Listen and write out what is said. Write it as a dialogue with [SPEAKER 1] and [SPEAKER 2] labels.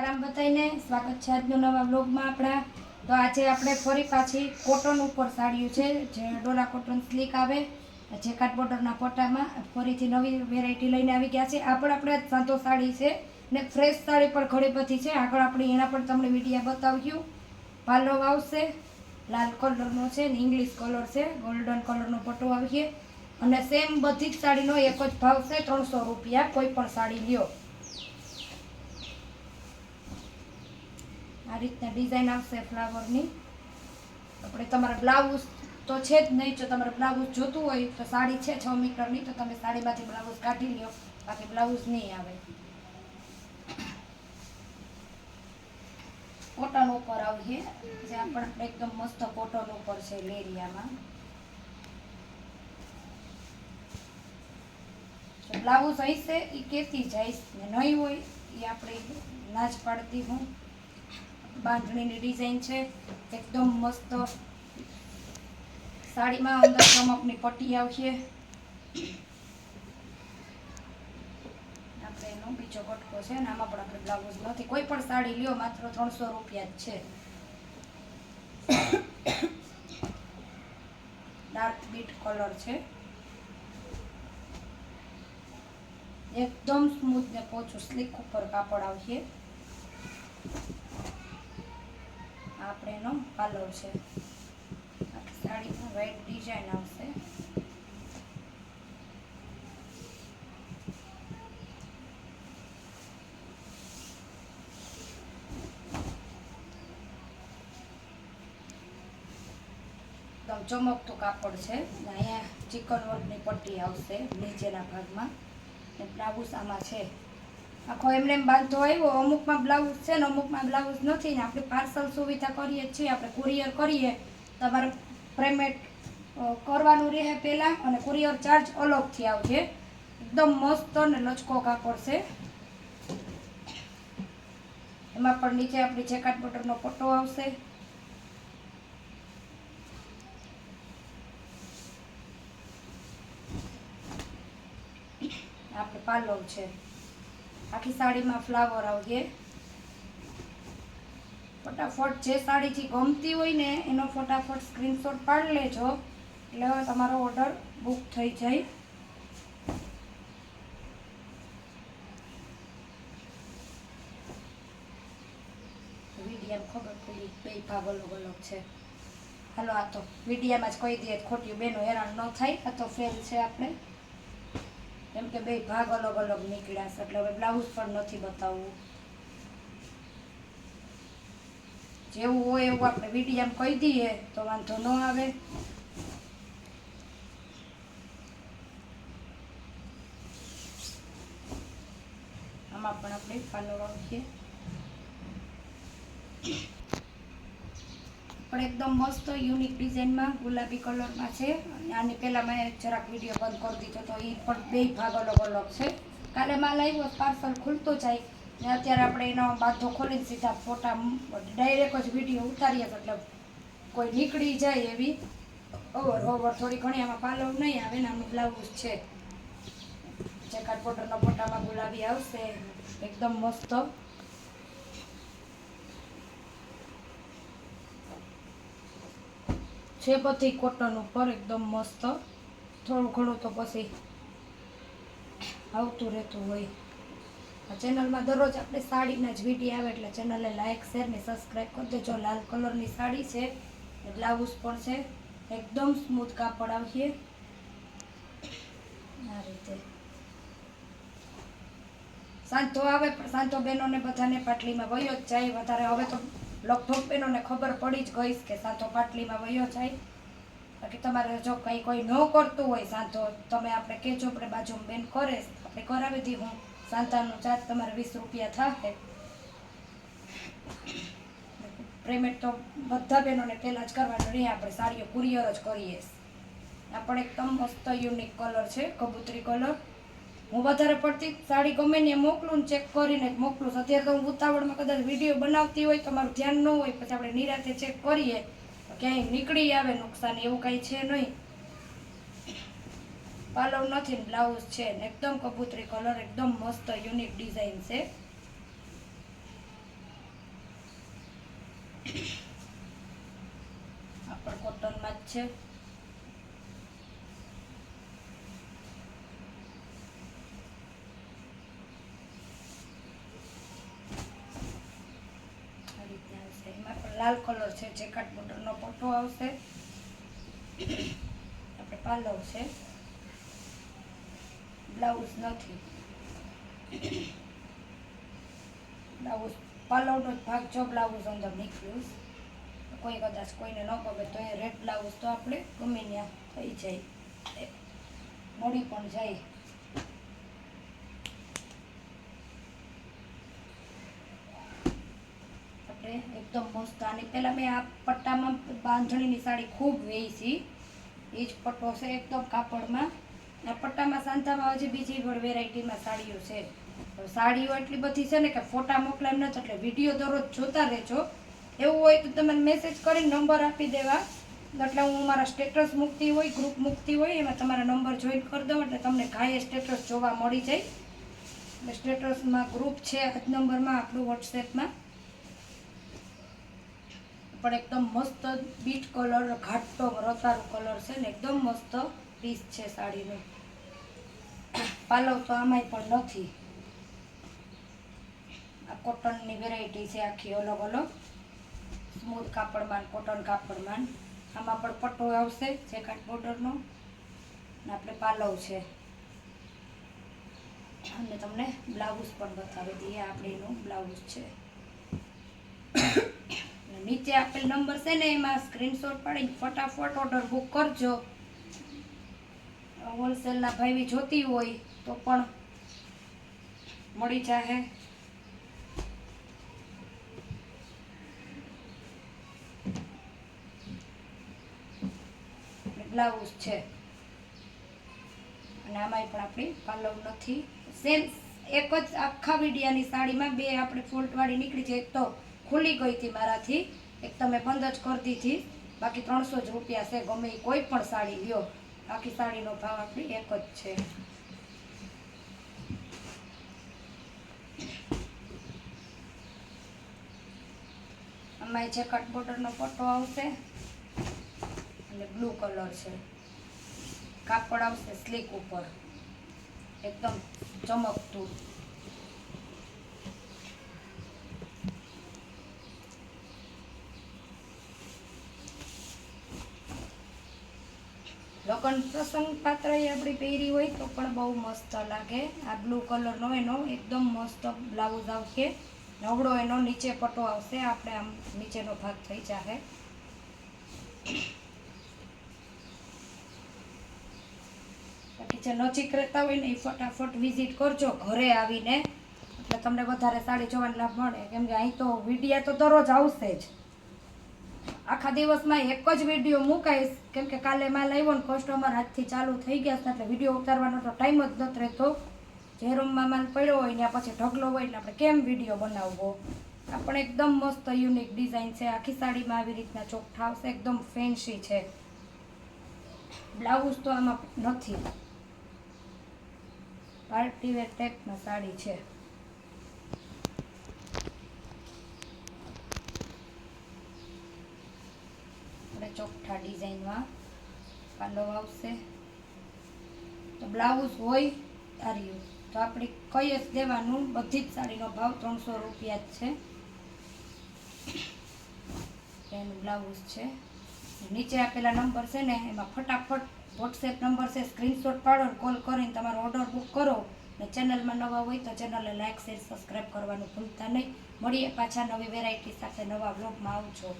[SPEAKER 1] સીતારામ બધાઈને સ્વાગત છે આજનો નવા બ્લોગમાં આપણા. તો આજે આપણે ફરી પાછી કોટન ઉપર સાડીઓ છે, જે ડોરા કોટન સ્લીક આવે, જે કાટ બોર્ડરના પટ્ટામાં ફરીથી નવી વેરાયટી લઈને આવી ગયા છે. આ પણ આપણે સાંતો સાડી છે ને ફ્રેશ સાડી પણ ઘણી બધી છે. આગળ આપણે એના પણ તમને મીડિયા બતાવ્યું પાલવ આવશે, લાલ કલરનો છે ને ઇંગ્લિશ કલર છે ગોલ્ડન કલરનો પટ્ટો આવીએ. અને સેમ બધી જ સાડીનો એક જ ભાવ છે, ત્રણસો રૂપિયા કોઈ પણ સાડી લ્યો. આ રીતના ડિઝાઇન આવશે ફ્લાવરની આપણે તમારે બ્લાઉઝ તો છે જ નહીં, જો તમારે બ્લાઉઝ જોતું હોય તો સાડી છે છ મીટરની, તો તમે સાડીમાંથી બ્લાઉઝ કાઢી લ્યો. બાકી બ્લાઉઝ નહીં આવે. કોટન ઉપર આવીએ. જે આપણે એકદમ મસ્ત કોટન ઉપર છે લેરિયામાં બ્લાઉઝ હશે એ કેતી જઈશ ને નહીં હોય એ આપણે ના જ પાડતી હું. બાંધણીની ડિઝાઇન છે. એકદમ મસ્ત. સાડીમાં અંદર ચમકની પટ્ટી આવશે. આપણે એનો બીજો કટકો છે ને, આમાં પણ આપણે બ્લાઉઝ નથી. કોઈ પણ સાડી લ્યો, માત્ર ત્રણસો રૂપિયા જ છે. ડાર્ક બીટ કલર છે. એકદમ સ્મૂથ ને પોચું સ્લીક ઉપર કાપડ આવશે. આપણે એનો પાલવ છે. સાડીમાં વ્હાઈટ ડિઝાઇન આવશે. ચમકતું કાપડ છે. અહીંયા ચિકન વર્કની પટ્ટી આવશે નીચેના ભાગમાં. ને બ્લાઉઝ આમાં છે. આખો એમને એમ બાંધતો આવ્યો, અમુકમાં બ્લાઉઝ છે ને અમુકમાં બ્લાઉઝ નથી ને આપણે પાર્સલ સુવિધા કરીએ છીએ, આપણે કુરિયર કરીએ. તમારે પેમેન્ટ કરવાનું રહે પહેલાં અને કુરિયર ચાર્જ અલગથી આવશે એકદમ મસ્ત અને લચકો કાપડ છે. એમાં પણ નીચે આપણી જેકાટ બટરનો પટ્ટો આવશે. આપણે પાલવ છે. આખી સાડીમાં ફ્લાવર આવજે. ફટાફટ જે સાડી જે ગમતી હોય ને એનો ફટાફટ સ્ક્રીનશોટ પાડી લેજો. એટલે તમારો ઓર્ડર બુક થઈ જાય. વિડીયામાં ખબર પડી બે ભાગ અલગ અલગ છે. હાલો આ તો વિડીયામાં જ કહી દઈએ ખોટી બેનો હેરાન ન થાય. આ તો ફેલ છે આપણે. કેમ કે બે ભાગ અલગ અલગ નીકળ્યા છે, એટલે હવે બ્લાઉઝ પણ નથી બતાવવું. જેવું હોય એવું આપણે વિડીયામાં કહી દઈએ, તો વાંધો ન આવે. આમાં પણ આપણે પાલો રાખીએ. પણ એકદમ મસ્ત યુનિક ડિઝાઇનમાં ગુલાબી કલરમાં છે. આની પહેલાં મેં જરાક વીડિયો બંધ કરી દીધો તો એ પણ બે ભાગ અલગ અલગ છે. કાલે માલ આવ્યો પાર્સલ ખુલતો જાય. ને અત્યારે આપણે એનો બાંધો ખોલીને સીધા ફોટા ડાયરેક્ટ જ વીડિયો ઉતારીએ એટલે કોઈ નીકળી જાય એવી. ઓવર ઓવર થોડી ઘણી આમાં પાલવ નહીં આવે ને આમાં બ્લાઉઝ છે. જેકાટ પોટરના ફોટામાં ગુલાબી આવશે. એકદમ મસ્ત. છે બધી કોટન ઉપર એકદમ મસ્ત. થોડું ઘણું તો પછી આવતું રહેતું હોય. આ ચેનલમાં દરરોજ આપણે સાડીના જ વીડિયો આવે એટલે ચેનલને લાઇક શેર ને સબસ્ક્રાઈબ કરી દેજો. લાલ કલરની સાડી છે બ્લાઉઝ પણ છે. એકદમ સ્મૂથ કાપડ આવશે. આ રીતે. સાંતો આવે, પણ સાંતો બહેનોને બધાને પાટલીમાં વયો જ જાય. વધારે હવે તો લગભગ બહેનોને ખબર પડી જ ગઈશ કે સાંથો પાટલીમાં વયો જાય. બાકી તમારે જો કંઈ કોઈ ન કરતું હોય સાંથો તમે આપણે કહેજો આપણે બાજુમાં બેન કરે, આપણે કરાવી દી હું. સાંતાનો ચાર્જ તમારે વીસ રૂપિયા થશે પેમેન્ટ તો બધા બહેનોને પહેલાં જ કરવાનું રહે આપણે સાડીઓ કુરિયર જ કરીએ. આ પણ એકદમ મસ્ત યુનિક કલર છે, કબૂતરી કલર હું વધારે પડતી સાડી ગમે ને મોકલું ચેક કરીને જ મોકલું. અત્યારે તો હું ઉતાવળમાં કદાચ વીડિયો બનાવતી હોય તો મારું ધ્યાન ન હોય, પછી આપણે નિરાતે ચેક કરીએ, તો ક્યાંય નીકળી આવે નુકસાન એવું કાંઈ છે નહીં. પાલવ નથી બ્લાઉઝ છે ને એકદમ કબૂતરી કલર એકદમ મસ્ત યુનિક ડિઝાઇન છે. આપણ કોટનમાં જ છે આ રીતના આવશે એમાં પણ લાલ કલર છે જેકાટ બોર્ડરનો પટ્ટો આવશે. આપણે પાલવ છે. બ્લાઉઝ નથી. બ્લાઉઝ પાલવનો જ ભાગ જો બ્લાઉઝ અંદર નીકળ્યું કોઈ કદાચ કોઈને ન ગમે તો એ રેડ બ્લાઉઝ તો આપણે ગમે ત્યાં થઈ જાય. મળી પણ જાય. આપણે એકદમ મસ્ત. આની પહેલાં મેં આ પટ્ટામાં બાંધણીની સાડી ખૂબ વેચી એ જ પટ્ટો છે એકદમ કાપડમાં. આ પટ્ટામાં સાંતામાં હજી બીજી પણ વેરાયટીમાં સાડીઓ છે. સાડીઓ એટલી બધી છે ને કે ફોટા મોકલા નથી એટલે વીડિયો દરરોજ જોતા રહેજો. એવું હોય તો તમે મેસેજ કરીને નંબર આપી દેવા. એટલે હું મારા સ્ટેટસ મૂકતી હોય ગ્રુપ મૂકતી હોય, એમાં તમારા નંબર જોઈન કરી દઉં એટલે તમને કાંઈ સ્ટેટસ જોવા મળી જાય. સ્ટેટસમાં ગ્રુપ છે આ નંબરમાં, આપણું વોટ્સએપમાં પણ એકદમ મસ્ત બીટ કલર, ઘાટો રતારું કલર છે ને, એકદમ મસ્ત પીસ છે સાડીનો. પાલવ તો આમાંય પણ નથી. આ કોટનની વેરાયટી છે આખી અલગ અલગ. સ્મૂથ કાપડમાં કોટન કાપડમાં આમાં પણ પટ્ટો આવશે જેકાટ બોર્ડરનો ને. આપણે પાલવ છે. અને તમને બ્લાઉઝ પણ બતાવી દઈએ આપણે એનું બ્લાઉઝ છે. નીચે આપેલ નંબર છે ને, એમાં સ્ક્રીનશોટ પાડીને ફટાફટ ઓર્ડર બુક કરજો. હોલસેલના ભાઈ જોતી હોય તો પણ મળી જાહે. બ્લાઉઝ છે. અને આમાંય પણ આપણી પાલવ નથી. સેમ એક જ આખા વિડિયાની સાડીમાં બે આપણે ફોલ્ટવાળી નીકળી જાય તો ખુલી ગઈ હતી મારાથી. એક તમે બંધ જ કરી દીધી. બાકી ત્રણસો જ રૂપિયા છે, ગમે એ કોઈ પણ સાડી લ્યો. બાકી સાડીનો ભાવ આપણી એક જ છે. આમાં જે કટ બોર્ડરનો પટ્ટો આવશે અને બ્લુ કલર છે. કાપડ આવશે સ્લીક ઉપર. એકદમ ચમકતું. લગ્ન પ્રસંગ પાત્ર એ આપણી પહેરી હોય તો પણ બહુ મસ્ત લાગે. આ બ્લુ કલરનો એનો એકદમ મસ્ત બ્લાઉઝ આવશે. નવડો એનો નીચે પટો આવશે. આપણે આમ નીચેનો ભાગ થઈ જશે બાકી જે નજીક રહેતા હોય ને એ ફટાફટ વિઝિટ કરજો ઘરે આવીને. એટલે તમને વધારે સાડી જોવાનો લાભ મળે. કેમ કે અહીં તો વિડીયા તો દરરોજ આવશે જ. આખા દિવસમાં એક જ વીડિયો મુકાઈશ. કેમ કે કાલે માલ આવ્યો ને કસ્ટમર હાથથી ચાલુ થઈ ગયા છે એટલે વીડિયો ઉતારવાનો તો ટાઈમ જ નથી રહેતો. જે રૂમમાં માલ પડ્યો હોય ત્યાં પછી ઢગલો હોય એટલે આપણે કેમ વીડિયો બનાવવો? આપણે પણ એકદમ મસ્ત યુનિક ડિઝાઇન છે. આખી સાડીમાં આવી રીતના ચોખ્ઠા આવશે એકદમ ફેન્સી છે. બ્લાઉઝ તો આમાં નથી. પાર્ટીવેર વેર સાડી છે. ચોખ્ઠા ડિઝાઇનમાં પાલવ આવશે તો બ્લાઉઝ હોય ધાર્યું તો આપણે કઈ જ દેવાનું, બધી જ સાડીનો ભાવ ત્રણસો રૂપિયા જ છે. એનું બ્લાઉઝ છે. નીચે આપેલા નંબર છે ને, એમાં ફટાફટ વોટ્સએપ નંબર છે, સ્ક્રીનશોટ પાડો કોલ કરીને તમારો ઓર્ડર બુક કરો. ને ચેનલમાં નવા હોય તો ચેનલને લાઇક શેર સબસ્ક્રાઈબ કરવાનું ભૂલતા નહીં. મળીએ પાછા નવી વેરાયટી સાથે નવા બ્લોગમાં આવજો.